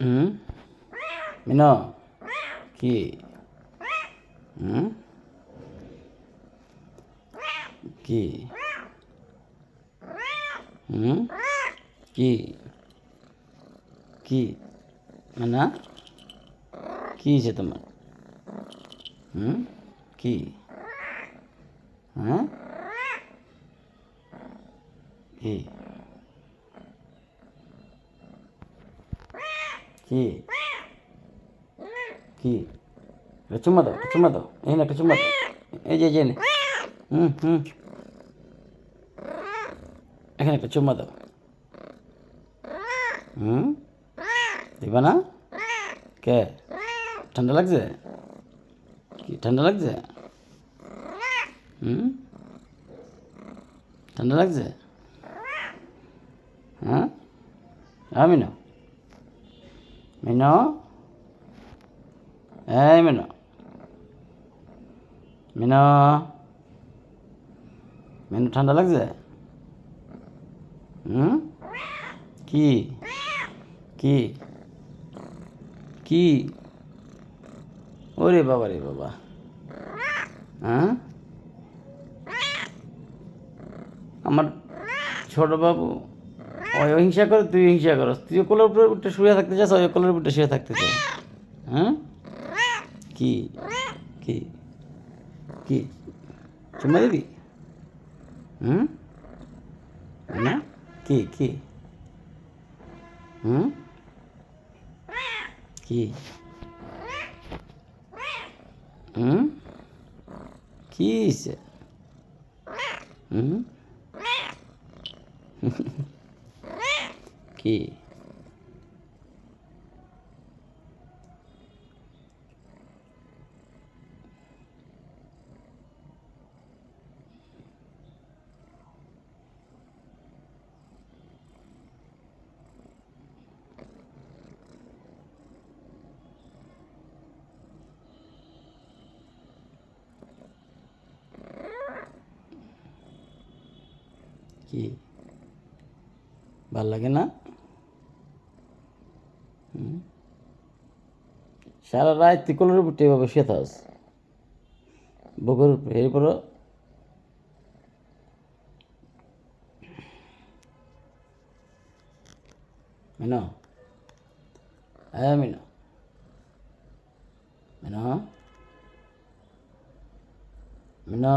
হুম? মিনো, কি? হুম? কি? হুম? কি? কি? না কি হয়েছে তোমার? হুম? কি? হ্যাঁ? কি? কি? কি? একটা দাও একটা চুম্মা দাও। এই না একটা দাও। এই যে, এই নে। হুম হুম। এখানে একটা চুম্মা দাও। হুম? দিবা না? কে? ঠান্ডা লাগছে? কি, ঠান্ডা লাগছে? হুম? ঠান্ডা লাগছে? হ্যাঁ? হ্যাঁ মিনো মিনো এই মিনো। মিনো। মিনো ঠান্ডা লাগছে? হুম? কি? কি? কি? ওরে বাবা রে বাবা। হ্যাঁ? আমার ছোট বাবু ওই হিংসা করে, তুই হিংসা করস। তুই কোলের উপরে উঠে শুয়ে থাকতে চাস, ওই কোলের উপরে শুয়ে থাকতে চাস। হ্যাঁ? কি? কি? কি? চুম্মা দিবি? হুম? না? কি? কি? হুম? কি? হুম? কি হইছে? হুম? কি কি ভালো লাগে না? সারা রাত তুই কোলের উপর এভাবে শুয়ে থাস বুকের উপরে এরপর মিনো হ্যাঁ মিনো মিনো মিনো।